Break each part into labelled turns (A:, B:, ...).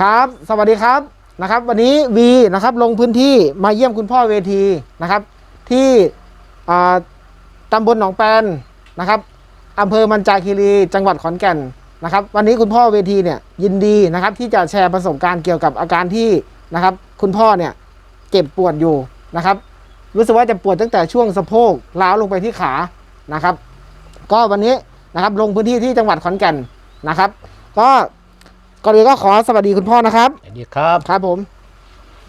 A: ครับ สวัสดีครับนะครับ วันนี้วีนะครับลงพื้นที่มาเยี่ยมคุณพ่อเวทีนะครับ ที่ตำบลหนองแปนนะครับอำเภอมันจาคีรีจังหวัดขอนแก่นนะครับ วันนี้คุณพ่อเวทีเนี่ยยินดีนะครับ ที่จะแชร์ประสบการณ์เกี่ยวกับอาการที่นะครับ คุณพ่อเนี่ยเจ็บปวดอยู่นะครับ รู้สึกว่าจะปวดตั้งแต่ช่วงสะโพกล้าวลงไปที่ขานะครับ ก็วันนี้นะครับลงพื้นที่ที่จังหวัดขอนแก่นนะครับ ก็ ก่อนอื่นก็ขอสวัสดีคุณพ่อนะครับ
B: สวัสดีครับ
A: ครับผม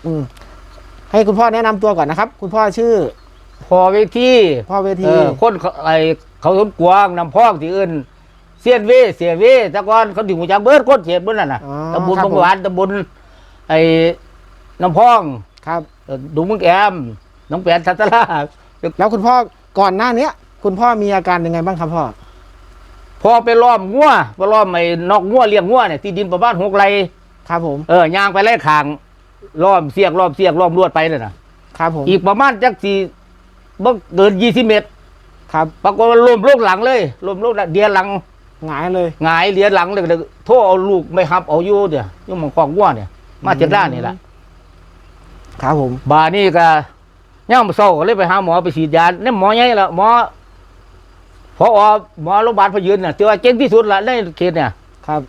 A: อืมให้คุณพ่อแนะนำตัวก่อนนะครับ คุณพ่อชื่อ
B: พอเวที
A: พ่อเว
B: เอ
A: ที
B: อคนเขาไอเขาสนกวางนำพองที่อื่นเสียนเวเสียเวแตะกอนเขาถึงหัวจักเบิดคนเสียเบิดนั่นน่ะ
A: อ๋อ
B: ตำบล
A: ครับ
B: บาง
A: ผม
B: หวานตำบลไอ้น้ำพอง
A: ครับ
B: เอ่อดุงมึงแอมน้องแปนทัตลา
A: แล้วคุณพ่อก่อนหน้าเนี้ย คุณพ่อมีอาการยังไงบ้างครับพ่อ
B: พอไปล้อมงัวไปล้อมไอ้นอกงัวเลี้ยงงัวเนี่ยที่ดินประมาณหกไร่
A: ครับผม
B: เออย่างไปไล่ขางล้อมเสียกล้อมเสียกล้อมลวดไปเลยนะครับ
A: ผม
B: อีกประมาณจักสี่บ่เกินยี่สิบเมตร
A: ครับ
B: ปรากฏว่าล้มลูกหลังเลยล้มลูกเดียนหลัง
A: หงายเลย
B: หงายเหรียญหลังเลยเลยโทษเอาลูกไม่ฮับเอาอยู่เดี๋ยวอยุ่งมังกรวัวเนี่ย มาเจ็ดด้านนี่แหละ
A: ครับผม
B: บานี่ก็ย่างมาเศร้าก็เลยไปหาหมอไปฉีดยาเนี่ยหมอใหญ่ละหมอ พอหมอโรงพยาบาลพยืนเนี่ยที่ว่าเก่งที่สุดละในเขตเนี่ย
A: ครับ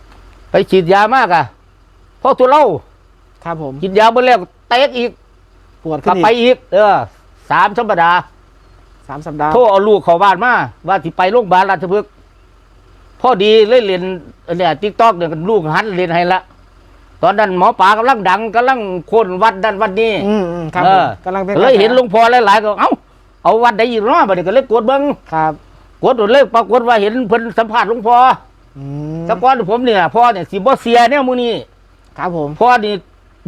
B: ไปฉีดยามากอะพอตัวเล่า
A: ครับผม
B: ฉีดยาเมื่อแรกเตะอีก
A: ปวด
B: ก
A: ขึ้
B: ลับ
A: น
B: ไป
A: อีก
B: อีก เออสามสัปดาห์
A: สามสัปดาห์
B: โทษเอาลูกเข้าบ้านมาว่าที่ไปโรงพยาบาลราชพฤกษ์พอดีเลยเรียนเนี่ยติ๊กตอกเนี่ยลูกหันเรียนให้ละตอนนั้นหมอป่ากำลังดังกำลังโคนวัดดันวัดนี้
A: อืมอืมครับ
B: เอ
A: ผม
B: อ กำ
A: ลังเป็น
B: เลยเห็นหลวงพ่อหลายๆก็เอ้าเอาวัดใดอีกเนาะบัดนี้ก็เลยกดเบิ่ง
A: ครับ
B: กดเลยปรากฏว่าเห็นเพิ่นสัมภาษณ์หลวงพ่อ
A: อืม
B: แต่ก่อนผมเนี่ยพ่อเนี่ยสิบ่เสียเนี่ยมื้อนี้
A: ครับผม
B: พ่อนี่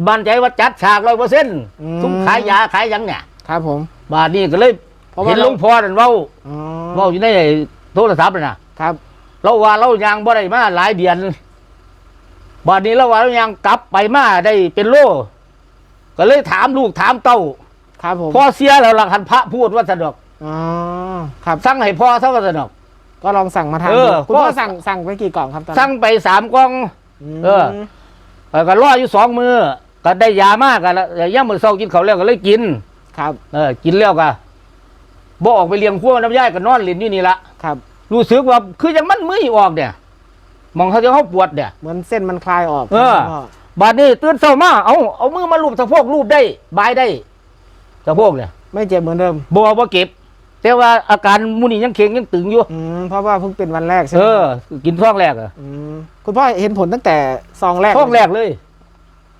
B: มั่นใจว่าจัดฉาก100%
A: อืม
B: ทุกขายยาขายหยังเนี่ย
A: ครับผม
B: บาดนี้ก็เลย
A: เพราะว่า
B: เห็นหลวงพ่อนั่นเว้า
A: อ๋อ
B: เว้าอยู่ในโทรศัพท์น่ะ
A: ครับ
B: เราว่าเรายังบ่ได้มาหลายเดือนบัดนี้เราว่าเรายังกลับไปมาได้เป็นโลก็เลยถามลูกถามเต้า
A: ครับผม
B: พ่อเสียแล้วหลังหันพระพูดว่าสนอก
A: อ๋อ ครับ
B: สั่งให้พ่อซะว่าสนอก
A: ก็ลองสั่งมาทาน
B: เอ
A: ดู
B: อ
A: คุณพ่อ
B: พ่อ
A: สั่งสั่งไปกี่กล่องครับตอนนั้น
B: สั่งไปสามกล่อง
A: ม
B: เออ เออก็รออยู่สองมือก็ได้ยามากกันแล้วย่ามมือเศร้ากินเขาวแล้วก็เลยกิน
A: ครับ
B: เออ กินแล้วก็บ่ออกไปเลี้ยงขั้วน้ำย่ายก็นอนเล่นอยู่นี่ละ
A: ครับ
B: รู้สึกว่าคือยังมันมือออกเนี่ยมองเขาจะเขาปวดเนี่ย
A: เหมือนเส้นมันคลายออก
B: เออ
A: พ่
B: บาดนี้ตื่นเช้ามาเอาเอามือมาลูบสะโพกลูบได้บายได้สะโพกเนี่ย
A: ไม่เจ็บเหมือนเดิม
B: บ่บ่เก็บ แต่ว่าอาการมูนี่ยังเข็งยังตึงอยู่
A: อืมเพราะว่าเพิ่งเป็นวันแรกใช่ไห
B: เอ
A: ม
B: อกินท้องแรกอะ
A: มคุณพ่อเห็นผลตั้งแต่ซองแรก
B: ท้องแรกเลย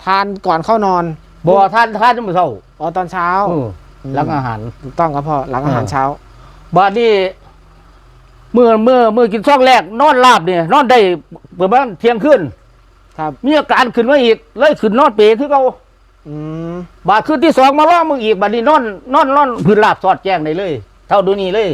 A: ทานก่อนเข้านอน
B: บ่ทานทานมื้อเช้า
A: อ๋อตอนเช้า
B: เออหลังอาหาร
A: ถูกต้องครับพ่อหลังอาหาร
B: เออ
A: เช้า
B: บาดนี้เมื่อเมื่อเมื่อกินท้องแรก นอนราบเนี่ยนอนได้ประมาณเที่ยงคืน
A: ครับ
B: มีอาการขึ้นมาอีกเลยขึ้นนอนเปรคือเก่า
A: อืม
B: บาดคืนที่สองมาล้อมึงอีกบาดนี้นอนนอนนอนพื้นราบสอดแจ้งได้เลย เท่าเดูนี้เลย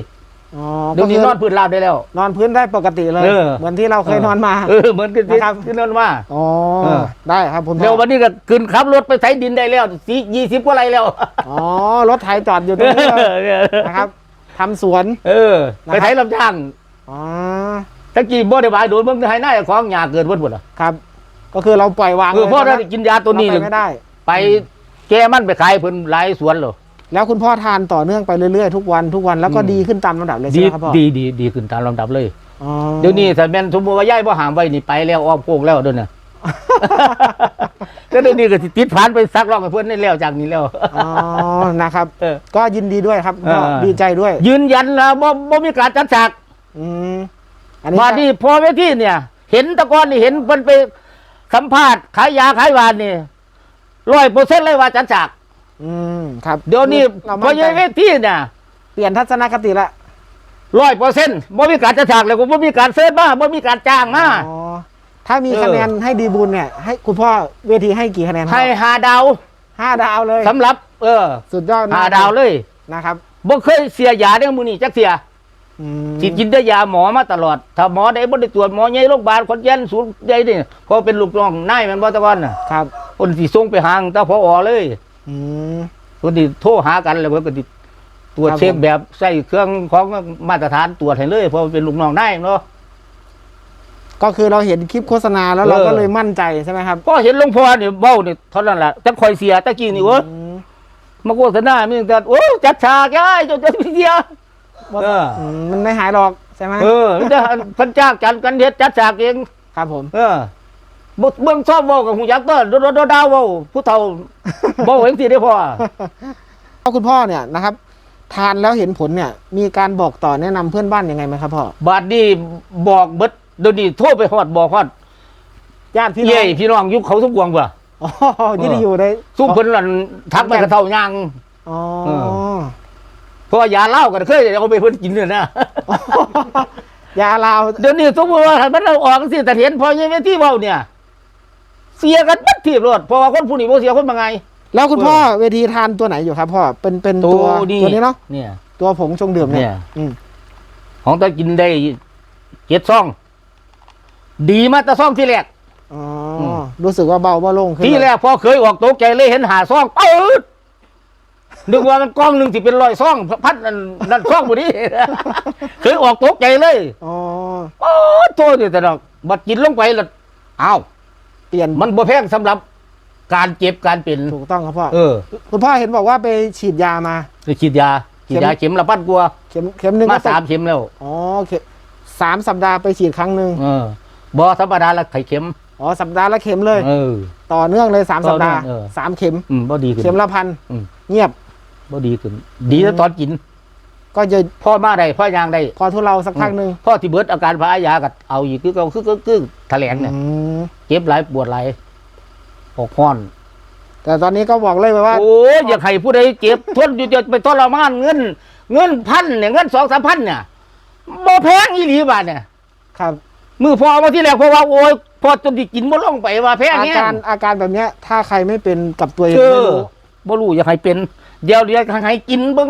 A: อ๋อ
B: เดี๋ยวนี้นอนพื้นราบได้แล้ว
A: นอนพื้นได้ปกติเลย
B: เออ
A: เหมือนที่เราเคยนอนมา
B: เออเหมือนกัน
A: นะครับ
B: ที่นอนมา
A: อ๋อ
B: เออ
A: ได้ครับคุณพ่
B: เร็ว
A: อ
B: วันนี้ก็ขึ้นขับรถไปไถดินได้แล้วสียี่สิบกว่าไรแล้ว
A: อ๋อรถไถจอดอยู่ตรงนี้เลยนะครับทำสวน
B: เออ
A: นะครับ
B: ไปไถลำช่าง
A: อ๋อ
B: ตะกี้บ่ได้บายโดนเบิ่งไถหน้าเจ้าของหญ้าเกิดเบิดหมดอะ
A: ครับ ก็คือเราปล่อย วาง
B: เออพ่อได้
A: เลย
B: กินยาตัวนี้
A: เราไปไม่ได้
B: ไปแกมันไปขายเพิ่นหลายสวนเหรอ
A: แล้วคุณพ่อทานต่อเนื่องไปเรื่อยๆทุกวันทุกวันแล้วก็
B: อืม
A: ดีขึ้นตามลำดับเลยใช่
B: ดี
A: ไหมครับพ่อ
B: ดีดีดีขึ้นตามลำดับเลย
A: อ๋อ
B: เดี๋ยวนี้ถ้าแม่นสมมุติว่าย้ายบ่หามไว้นี่ไปแล้วออกโพกแล้วเดี๋ยวนี้ก็เดี๋ยวนี้ก็สิติดผ่านไปซักลอกให้เพิ่นได้แล้วจากนี้แล้ว
A: อ๋อนะครับ
B: เออ
A: ก็ยินดีด้วยครับพ่อ
B: เออ
A: ดีใจด้วย
B: ยืนยันแล้วบ่บ่มีการจัดฉาก
A: อืมอันนี้
B: มา
A: ก็
B: นี่พอเวทีเนี่ย เห็นแตะกอนนี่เห็นเพิ่นไปสัมภาษณ์ขายยาขายหวานนี่ร้อยเปอร์เซ็นต์เลยว่าจัดฉาก
A: อืมครับ
B: เดี๋ยวนี้
A: เรา
B: พอ
A: มั่นใจ
B: เวทีเนี่ย
A: เปลี่ยนทัศนคติละ
B: ร้อยเปอร์เซ็นต์บ่มีการจัดฉากเลยก็บ่มีการเซิร์ชมาบ่มีการจ้างมา
A: อ๋อถ้ามี
B: เออ
A: คะแนนให้ดีบุญเนี่ย ให้คุณพ่อเวทีให้กี่คะแนนครับ
B: ให้หาดาว
A: ห้าดาวเลย
B: สำหรับ เออ
A: สุดยอดมก
B: หาดาวเลย
A: นะครับ
B: บ่เคยเสียยาเด้อมื้อนี้จักเสีย
A: อืม
B: สิกินได้ยาหมอมาตลอด ถ้าหมอได้บ่ได้ตรวจหมอใหญ่โรงพยาบาลขอนแก่นศูนย์ใหญ่นี่เพราะเป็นลูกน้องนายแม่นบ่แตะกอนน่ะ
A: ครับ
B: คนสิส่งไปหางตาพอเลย
A: อืม
B: คนที่โทรหากันแล้วเพิ่นก็สิตรวจ
A: ครับ
B: เช็ค
A: ผม
B: แบบใส่เครื่องของมาตรฐานตรวจให้เลยเพราะเป็นลูกน้องนายเนาะ
A: ก็คือเราเห็นคลิปโฆษณาแล้วเรา
B: เออ
A: ก็เลยมั่นใจใช่ไหมครับ
B: พอเห็นหลวงพ่อเนี่ยเบ้าเนี่ยเท่านั้นแหละจังคอยเสียตะกี้นี่โอ้ย
A: อืม
B: มาโฆษณามีแต่โอ้จัดฉากย้ายจนจะเสียเออ
A: อืมมันไม่หายหรอกใช่ไหม
B: เออมันจะพันจ้างจันกันเฮ็ดจัดฉากเอง
A: ครับผม
B: เออ บ่เบิ่งชอบเว้ากับหูยักษ์เต้อโดดๆดาวเว้าผู้เฒ่าเว้าเองสิได้พอ
A: พ่อคุณพ่อเนี่ยนะครับ ทานแล้วเห็นผลเนี่ย มีการบอกต่อแนะนำเพื่อนบ้านยังไงไหมครับพ่อ บา
B: ดนี้บอกเบิดเดี๋ยวนี้โทรไปฮอดบอกฮอด
A: ญาติพี่น้
B: เย้
A: อง
B: พี่น้องอยู่เขาทุกวงบ่
A: อ๋อที่ได้อยู่ใน
B: สู้เพิ่นนั่นทักไปกระเท่ายาง
A: อ๋อ
B: เอเพราะว่ายาเหล้ากันเคยเอาไปเพิ่นกินเนี่ยนะ
A: ยาลาว
B: เดี๋ยวนี้สมมติว่าถ้ามันเอาออกสิแต่เห็นพอยังไงที่เว้าเนี่ย เสียกันบัดทีบรถเพราะว่าคนผู้นี้บ่เสียคนบางไง
A: แล้วคุณพ่อเวทีทานตัวไหนอยู่ครับพ่อเป็นเป็นตัวตัวนี้เนาะ
B: เนี่ย
A: ตัวผงชงดื่มเนี่
B: เนี่ย ย
A: อืม
B: ของตากินได้เจ็ดซอง ดีมาแต่ซองที่แรก
A: อ๋ออ
B: ม
A: รู้สึกว่าเบาเบาลงขึ้น
B: ที่แรกพอเคยออกตกใจเลยเห็นหาซองปืดนึกว่ามันกล้องหนึ่งสิเป็นร้อยซองพัดนั่นนั่นซองบุนี้ เคยออกตกใจเลย
A: อ๋อ
B: โอ้โทษแต่ดอก บัดกินลงไปและอ้าว
A: เปลี่ยน
B: มันบ่แพงสำหรับการเจ็บการเป็น
A: ถูกต้องครับพ่อ
B: เออ
A: คุณพ่อเห็นบอกว่าไปฉีดยามา
B: คือฉีดยาฉีดยาเข็มละพันกว่า
A: เข็มเข็มหนึ่ง
B: มา
A: ก็ตก
B: สามเข็มแล้ว
A: อ๋อเข็มสามสัปดาห์ไปฉีดครั้งหนึ่ง
B: เออบ่ธรรมดาละไข่เข็ม
A: อ๋อสัปดาห์ละเข็มเลย
B: เออ
A: ต่อเนื่องเลยสาม
B: ต่
A: สั
B: อ
A: ป
B: เนื่
A: ดา
B: อง
A: ห์
B: เออ
A: สามเข็ม
B: อืมบ่ดีขึ้น
A: เข็มละพัน
B: อืม
A: เงียบ
B: บ่ดีขึ้น ดีแต่ตอนกิน
A: ก็จะ
B: พ่อมาได้พ่อยางได้
A: พอทุเลาสักพักหนึ่ง
B: พ่อที่เบิดอาการพายากัเอาอีกคือเก็คือคือคือแถลงเนี่ย
A: อืม
B: เจ็บหลายปวดหลายออกห้อน
A: แต่ตอนนี้ก็บอกเลยว่า
B: โอ้ยอยากให้ผู้ใดเจ็บทนอยู่จะไปทรมานเงิน เงินพันเนี่ยเงินสองสามพันเนี่ยบ่แพงอีหลีบาทเนี่ย
A: ครับ
B: มือพอมาที่แรกเพราะว่าโอ้ยพอจนที่กินบ่ลงไปว่าแพง
A: อา
B: เนี่ย
A: การอาการแบบเนี้ย ถ้าใครไม่เป็นกับตัวเอง
B: เอ
A: ไม่
B: อ
A: รู้
B: บ่รู้อยากให้เป็น เดี๋ยวเดี๋ยวให้กินเบิ่ง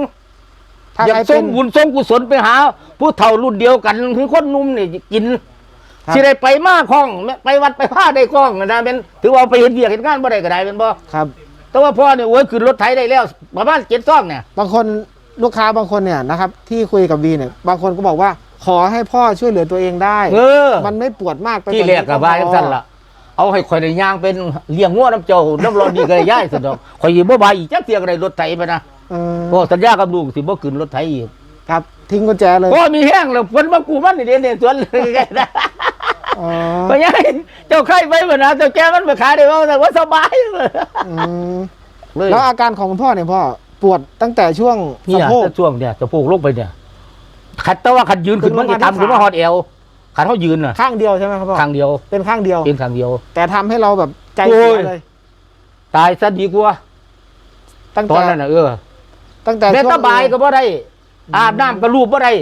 A: ถ้า
B: อยา
A: ใคร
B: กส่
A: เป็
B: ง
A: น
B: บุญส่งกุศลไปหา ผู้เฒ่ารุ่นเดียวกันคือคนหนุ่มนี่กิน
A: ครับ
B: สิได้ไปมาคล้องไปวัดไปผ้าได้คล้องนะเป็นถือว่าไปเห็นเวียกเห็นงานบ่ได้ก็ได้เป็นบ่
A: ครับ
B: แต่ว่าพ่อเนี่ยโอ้ยขึ้นรถไถได้แล้วประมาณเจ็ดซองเนี่ย
A: บางคนลูกค้าบางคนเนี่ยนะครับ ที่คุยกับวีเนี่ยบางคนก็บอกว่าขอให้พ่อช่วยเหลือตัวเองได้
B: เออ
A: มันไม่ปวดมากไป
B: ที่แรกกับว่าจังซั่นล่ะ เอาให้ข่อยได้ย่างเป็นเลี้ยงงัวน้ำเจ้าน้ำร้อนดีก็ได้ย้ายสะดอกข่อยสิบ่บายอีกจักเที่ยก็ได้รถไถไปนะ
A: เออ
B: โอ้สัญญากับลูกสิบ่ขึ้นรถไถอีก
A: ครับ ทิ้งกุญแจเลย
B: พ่อมีแห้งแล้วเพิ่นมากูมันนี่เด้เนี่ยสวนเลยไงนะ
A: อ๋อ
B: ไปยัยเจ้าไข่ไปบ่นะเจ้าแกมันไปขายได้ว่าแต่ว่าสบาย
A: อืม
B: เลย
A: แล้วอาการของคุณพ่อเนี่ยพ่อปวดตั้งแต่ช่วง
B: เนี่
A: สะ
B: ย
A: โพก
B: แต่ช่วงเนี่ยสะโพกลงไปเนี่ยขัดแต่ว่าขัดยืนขึ้นมัน
A: ขึ้
B: จะ
A: นลงมาที่
B: ทำขึ้นมา
A: ขา
B: ฮอดเอวขัดเขายืนน่ะ
A: ข้างเดียวใช่ไหมครับพ่อ
B: ข้างเดียว
A: เป็นข้างเดียว
B: เป็นข้างเดียว
A: แต่ทำให้เราแบบใจ
B: โอ้
A: เสี
B: ย
A: ย เลย
B: ตายซะดีกว่า
A: ตั้ง
B: ตอ
A: แต่
B: นนั้นน่ะเออ
A: ตั้งแต่
B: แม่
A: ช่วง
B: ตาบายก็บ่ได้อาบน้ำก็รูปบ่ได้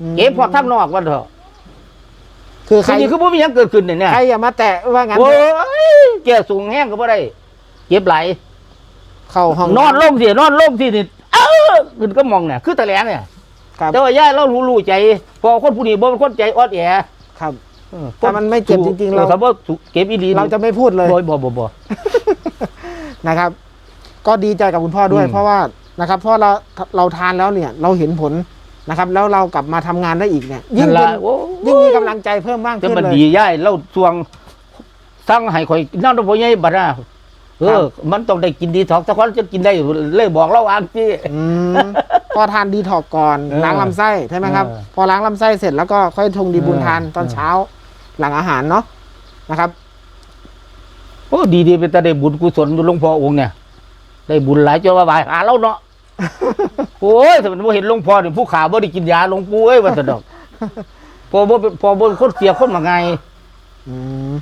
A: อืม
B: เก็บพวกทางนอกว่าเถอะ
A: คือใค
B: คื
A: ร
B: อนี่คือบ่มีหยังเกิดขึ้นเนี่ยเนี่ย
A: ใครอย่ามาแตะว่างั้น
B: โอ้ยแก่สูงแห้งก็บ่ได้เจ็บไหล
A: เข้าห้อง
B: นอนลงสินอนลงสินี่เออขึ้นก็มองเนี่ยคือตะแหลงเนี่ย
A: ครับ
B: แต่ว่าย่ายเรารู้รู้ใจเพอคนผู้นี้บ่เป็นคนใจอ่อนแอ
A: ครับถ้ามันไม่เจ็บจริงๆเรา
B: เราบ่เก็บอีหลี
A: เราจะไม่พูดเลย
B: บ่บ่บ่บ่
A: นะครับ ก็ดีใจกับคุณพ่อด้วย
B: อืม
A: เพราะว่า นะครับเพราะเราเราทานแล้วเนี่ยเราเห็นผลนะครับ แล้วเรากลับมาทำงานได้อีกเนี่ยยิ่ง
B: นั่น
A: เป็
B: ล่ะ
A: น
B: โอ้
A: ยิ่งมีกำลังใจเพิ่มมาก
B: จะ
A: ขึ้น
B: มัน
A: เลย
B: ดีย่ายเราสวงสั่งให้ข่อยนั่นบ่ใหญ่บัดน่ะเอ
A: ครั
B: อบมันต้องได้กินดีท็อกสักคนจะกินได้เลยบอกเราอ่างที่
A: อืมพอทานดีถอกก่อน
B: เออ
A: ล้างลำไส้ใช่ไหมครับ
B: เออ
A: พอล้างลำไส้เสร็จแล้วก็ค่อยทงดีบุญ
B: เออ
A: ทานตอน
B: เออ
A: เช้า หลังอาหารเนาะนะครับ
B: โอ้ดีดีเป็นตาได้บุญกุศลอยู่หลวงพ่อองค์เนี่ย ได้บุญหลายจนว่าบายหาเราเนาะ โอ้ยถ้ามันบ่เห็นหลวงพ่อนี่ผู้ขาบ่ได้กินยาหลวงปู่เอ้ยว่าซะดอก พอบ่เป็นพอบ่เป็นคนเสียคนมาไง
A: อืม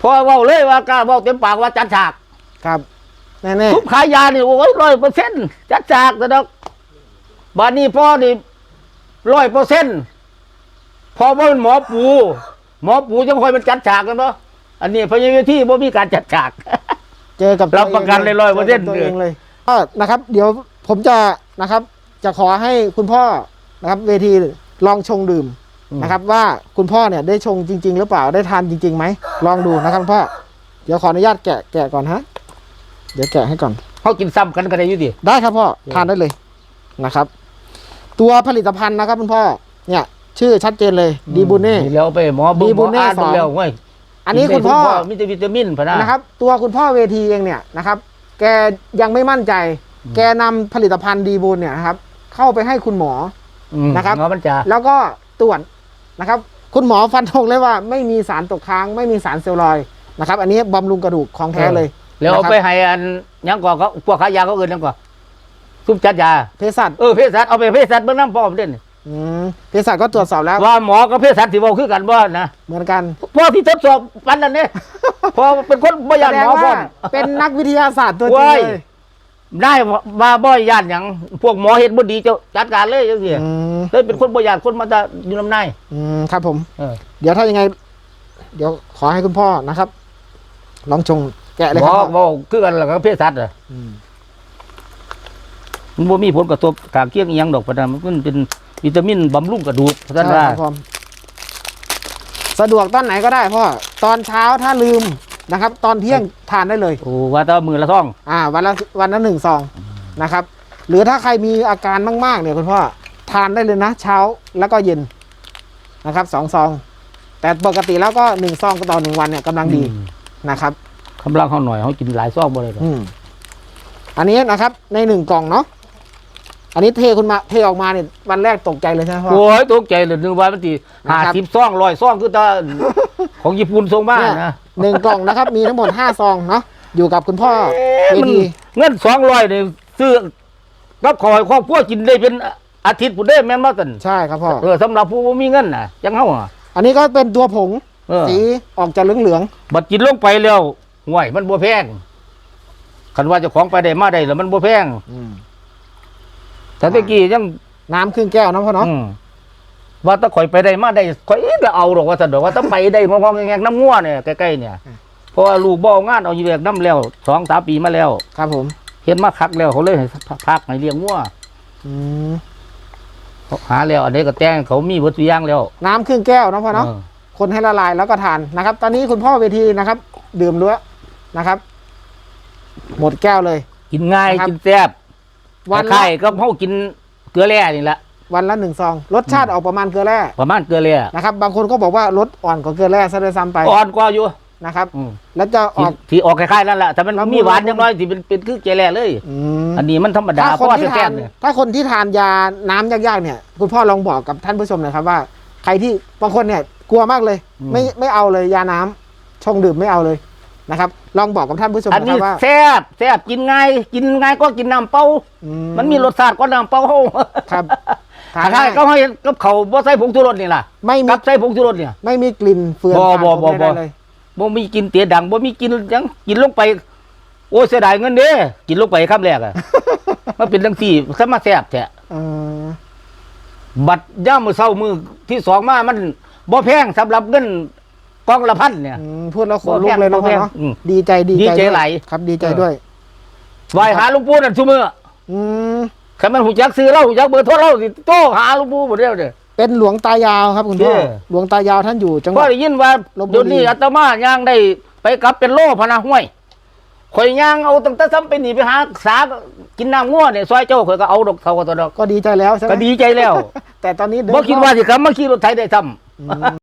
B: พอเว้าเลยว่ากล้าเว้าเต็มปากว่าจัดฉาก
A: ครับ แน่
B: ทุบขายยานี่โอ้ย100%จัดฉากซะดอกบัดนี้พ่อนี่100%พอบ่เป็นหมอปูหมอปูจังค่อยมันจัดฉากกันเนาะอันนี้พยาที่บ่มีการจัดฉาก
A: ๆ เจอกับ
B: รับประกันเลย100%
A: จกับตัวเองเลยก็นะครับ เดี๋ยวผมจะนะครับ จะขอให้คุณพ่อนะครับ เวทีลองชงดื่ม
B: อืม
A: นะครับ ว่าคุณพ่อเนี่ยได้ชงจริง ๆ หรือเปล่าได้ทานจริงๆไหมลองดูนะครับคุณพ่อ เดี๋ยวขออนุญาตแกะแกะก่อนฮะเดี๋ยวแกะให้ก่อน
B: เขากินซ้ำกันก็ได้อยู่ดิ
A: ได้ครับพ่อทานได้เลยนะครับ ตัวผลิตภัณฑ์นะครับคุณพ่อเนี่ย ชื่อชัดเจนเลยดีบุญเน่
B: แล้วไปหมอเบิ่ง
A: ดี
B: ห
A: บุ
B: มอ
A: ญเน่
B: อ่าน
A: สอง
B: แล้วเว้ย
A: อันนี้คุณพ่อ
B: มีแต่วิตามินพะนะ
A: นะครับ ตัวคุณพ่อเวทีเองเนี่ยนะครับ แกยังไม่มั่นใจ แกนำผลิตภัณฑ์ดีบุญเนี่ยนะครับ เข้าไปให้คุณหมอ
B: อืม
A: นะครับ
B: เงามันจะ
A: แล้วก็ตรวจนะครับ คุณหมอฟันธงเลยว่าไม่มีสารตกค้าง ไม่มีสารเซลลอยด์นะครับ อันนี้บำรุงกระดูกของแท้เลย
B: แล้วเอา
A: นะครับ
B: ไปให้อันหยังก่อนก็พวกขายยาเขาเอื่นหยังก่อนซุปจัดยา
A: เภสัช
B: เออเภสัชเอาไปเภสัชเบิ่งน้ำพร้อมเด่น
A: อืมเภสัชก็ตรวจสอบแล้ว
B: ว่าหมอกับเภสัชสิเว้าคือกันบ่นะ
A: เหมือนกัน
B: พวกที่ทดสอบปันนั่นเนี่ยพอเป็นคนบ่
A: แส
B: ยาน
A: ด
B: ห
A: ง
B: มอพร้
A: ว่า
B: อม
A: เป็นนักวิทยาศาสตร์ตัวจริง
B: ว้าย
A: เลย
B: ได้มาบ่ยานหยังพวกหมอเฮ็ดบ่ดีเจ้าจัดการเลยจังซี่
A: อืม
B: เลยเป็นคนบ่ยานคนมาจะอยู่นำนาย
A: อืมครับผม
B: เออ
A: เดี๋ยวถ้ายังไง เดี๋ยวขอให้คุณพ่อนะครับ ลองชงแกะเลย
B: หม
A: ค
B: อ
A: รับ
B: บ่คือกันแล้วกับเภสัชอะ
A: อืม
B: มันบ่มีผลกระทบข้างเคียงอีหยังดอกปานนั้นมันเป็น วิตามินบำรุงกระดูกท่านว่า
A: ใช่ครับผมสะดวกตอนไหนก็ได้พ่อตอนเช้าถ้าลืมนะครับ ตอนเที่ยงทานได้เลย
B: โอ้ว่าแต่มือละซอง
A: อ่า วันละวันละหนึ่งซองนะครับ หรือถ้าใครมีอาการมาก ๆ เนี่ยคุณพ่อทานได้เลยนะ เช้าแล้วก็เย็นนะครับสองซอง แต่ปกติแล้วก็หนึ่งซองต่อหนึ่งวันเนี่ยกำลังดี
B: อืม
A: นะครับ
B: กำลังเฮาหน่อยเฮากินหลายซองบ่ได้ดอก
A: อืมอันนี้นะครับในหนึ่งกล่องเนาะ อันนี้เทคุณมาเทออกมาเนี่ยวันแรกตกใจเลยใช่ไหมพ่อ
B: โอ้ยตกใจเลยนึกว่ามันสิ
A: นะครับ
B: 50ซอง100ซองคือตา ของญี่ปุ่นส่งมา
A: เนี่ย
B: นะ
A: หนึ่งกล่องนะครับ มีทั้งหมดห้าซองเนาะอยู่กับคุณพ่อเว
B: มัน
A: ที
B: เงิน200นี่ซื้อกับขอยครอบครัวกินได้เป็นอาทิตย์พุ่นเด้แม่นบ่ซั่น
A: ใช่ครับพ่อ
B: เออสำหรับผู้บ่มีเงินน่ะจังเฮาอะ
A: อันนี้ก็เป็นตัวผง
B: เออ
A: สีออกจะเหลือง
B: บัดกินลงไปแล้วห่วยมันบ่แพงคันว่าเจ้าของไปได้มาได้แล้วมันบ่แพง
A: ๆอืม
B: แต่ตะกี้ยัง
A: น้ำครึ่งแก้วนะพ่อเนาะ
B: อืมว่าถ้าข่อยไปได้มาได้ข่อยก็เอาหรอกว่าซั่นดอกว่าถ้าไปได้งองๆแงกๆน้ำงัวเนี่ยใกล้ๆเนี่ยเพราะว่าลูกบ่เอางานเอาอยู่แบกน้ำแล้ว2 3ปีมาแล้ว
A: ครับผม
B: เห็นมาคักแล้วเขาเลยให้พักให้เลี้ยงงัว
A: อืม
B: หาแล้วอันนี้ก็แต่งเขามีเบิดทุกอย่างแล้ว
A: น้ำครึ่งแก้วนะพ่อเนาะ
B: เออ
A: คนให้ละลายแล้วก็ทานนะครับ ตอนนี้คุณพ่อเวทีนะครับ ดื่มด้วยนะครับ หมดแก้วเลย
B: กินง่าย
A: นะครับ
B: กินแซ่บ
A: วัน
B: ไข่
A: ละ
B: ก็เฮากินเกลือแร่นี่แหละ
A: วันละหนึ่งซอง รสชาติออกประมาณเกลือแร่
B: ประมาณเกลือแร่
A: นะครับ บางคนก็บอกว่ารสอ่อนกว่าเกลือแร่ซะด้วยซ้ำไป
B: อ่อนกว่าอยู่
A: นะครับ
B: อืม
A: แล้วจะอ
B: ที่
A: อก
B: ที่ออกคล้ายๆนั่นแหละแต่มัน
A: ละมุน
B: มีหวานจังน้อยที่เป็นเป็นคือเกลือแร่เลย
A: อืม
B: อันนี้มันธรรมดา
A: ถ้า
B: เพ
A: คน
B: ราะว่า
A: ที่
B: แซ่
A: ทา
B: บ
A: น
B: ๆเนี่ย
A: ถ้าคนที่ทานยาน้ำยากๆเนี่ย คุณพ่อลองบอกกับท่านผู้ชมหน่อยครับว่า ใครที่บางคนเนี่ยกลัวมากเลย ไม่ไม่เอาเลยยาน้ำชงดื่มไม่เอาเลย นะครับ ลองบอกกับท่านผู้ชม
B: อัน
A: นะค
B: นี้
A: รับว่า
B: แซ่บแซ่บกินง่ายกินง่ายก็กินน้ำเปล่า
A: อื
B: มันมีรสชาติก็น้ำเปล่า
A: ครับทา
B: ถ้านใคร
A: ง่าย
B: ก็ให้กับเขาบ่ใส่ผงชูรสนี่ล่ะ
A: ไม่มี
B: กับใส่ผงชูรสเนี่ย
A: ไม่มีกลิ่นเฟื่อน
B: บ่
A: ฝาด
B: บ่
A: ผม
B: บ่
A: ไม่ได้
B: บ่
A: เลย
B: บ่มีกินเตี๋ยดังบ่มีกินหยังกินลงไป โอ้ยเสียดายเงินเด้กินลงไปคำแรกอะมันเป็นจังซี่ซะมาแซ่บแท้
A: เออ
B: บัดย่ามมื้อเช้ามื้อที่สองมามันบ่แพงสำหรับเงิน กองละพันเนี่ย
A: อืมพูดแล้วขนลุกเลยนะ
B: บ่
A: พ่อ
B: แพง
A: เนาะ
B: อืม
A: ดีใจดี
B: ดีใจ
A: ด้วย
B: หลาย
A: ครับดีใจ
B: เออ
A: ด้วย
B: ไหว้หาหลวงปู่นั่นซุมื้อ
A: อืม
B: คันมันหูจักซื้อเราหูจักเบอร์โทรเราสิโตหาหลวงปู่บ่เดียวเด้อ
A: เป็นหลวงตายาวครับคุณพ่อ
B: เออ
A: หลวงตายาวท่านอยู่จังห
B: ก็
A: วัด
B: ได้ยินว่า
A: ลพบุรี
B: เดี๋ยวนี้อาตมาย่างได้ไปกลับเป็นโลพะนะห้วยข่อยย่างเอาตั้งแต่ซ้ำไปนี่ไปหาสากินน้ำงัวเนี่ยซอยเจ้าข่อยก็เอาดอกเทาก็ตัวดอก
A: ก็ดีใจแล้วใช่ไหม
B: ก็ดีใจแล้ว
A: แต่ตอนนี้เดิน
B: บ่คิดว่าสิกลับมาขี่รถไถได้ซ้ำ
A: อืม